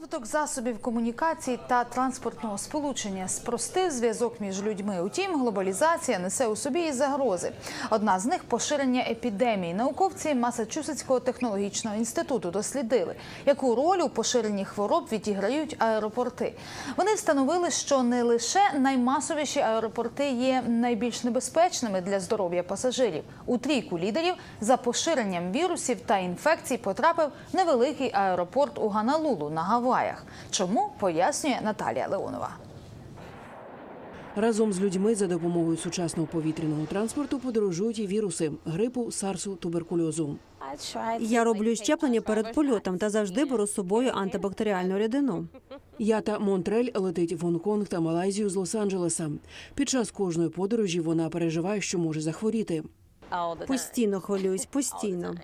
Розвиток засобів комунікації та транспортного сполучення спростив зв'язок між людьми. Утім, глобалізація несе у собі і загрози. Одна з них поширення епідемії. Науковці Масачусетського технологічного інституту дослідили, яку роль у поширенні хвороб відіграють аеропорти. Вони встановили, що не лише наймасовіші аеропорти є найбільш небезпечними для здоров'я пасажирів. У трійку лідерів за поширенням вірусів та інфекцій потрапив невеликий аеропорт у Ганалулу на Гаваях. Чому пояснює Наталія Леонова. Разом з людьми за допомогою сучасного повітряного транспорту подорожують і віруси грипу, сарсу, туберкульозу. Я роблю щеплення перед польотом та завжди беру з собою антибактеріальну рідину. Ята Монтрель летить в Гонконг та Малайзію з Лос-Анджелеса. Під час кожної подорожі вона переживає, що може захворіти. Постійно хвилююсь, постійно.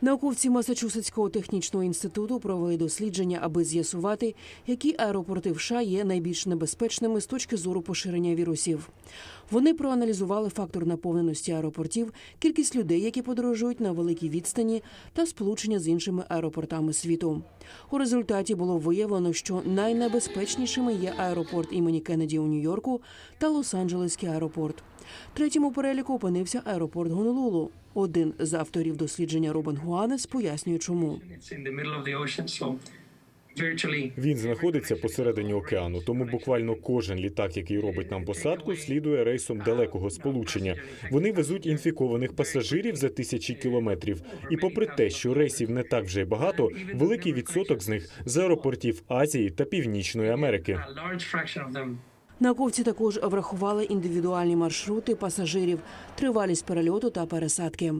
Науковці Масачусетського технічного інституту провели дослідження, аби з'ясувати, які аеропорти в США є найбільш небезпечними з точки зору поширення вірусів. Вони проаналізували фактор наповненості аеропортів, кількість людей, які подорожують на великій відстані, та сполучення з іншими аеропортами світу. У результаті було виявлено, що найнебезпечнішими є аеропорт імені Кеннеді у Нью-Йорку та Лос-Анджелеський аеропорт. Третім у переліку опинився аеропорт Гонолулу. Один з авторів дослідження Робен Гуанес пояснює, чому. Він знаходиться посередині океану, тому буквально кожен літак, який робить нам посадку, слідує рейсом далекого сполучення. Вони везуть інфікованих пасажирів за тисячі кілометрів. І попри те, що рейсів не так вже й багато, великий відсоток з них з аеропортів Азії та Північної Америки. Науковці також врахували індивідуальні маршрути пасажирів, тривалість перельоту та пересадки.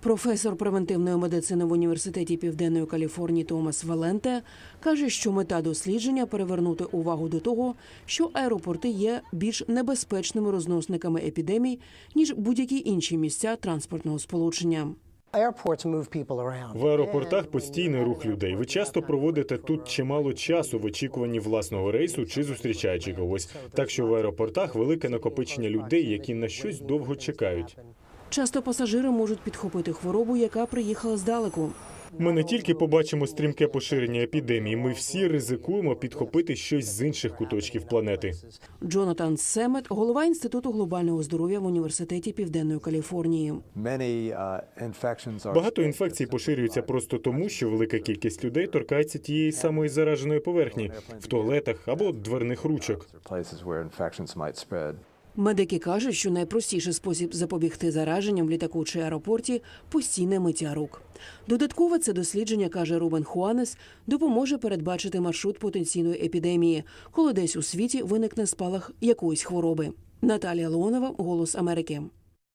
Професор превентивної медицини в університеті Південної Каліфорнії Томас Валенте каже, що мета дослідження перевернути увагу до того, що аеропорти є більш небезпечними розносниками епідемій ніж будь-які інші місця транспортного сполучення. Airports move people around. В аеропортах постійний рух людей. Ви часто проводите тут чимало часу в очікуванні власного рейсу чи зустрічаючи когось. Так що в аеропортах велике накопичення людей, які на щось довго чекають. Часто пасажири можуть підхопити хворобу, яка приїхала здалеку. Ми не тільки побачимо стрімке поширення епідемії, ми всі ризикуємо підхопити щось з інших куточків планети. Джонатан Семет, голова інституту глобального здоров'я в університеті Південної Каліфорнії. Uh, Багато інфекцій поширюються просто тому, що велика кількість людей торкається тієї самої зараженої поверхні в туалетах або дверних ручок. Медики кажуть, що найпростіший спосіб запобігти зараженням в літаку чи аеропорті постійне миття рук. Додатково це дослідження, каже Рубен Хуанес, допоможе передбачити маршрут потенційної епідемії, коли десь у світі виникне спалах якоїсь хвороби. Наталія Леонова, Голос Америки.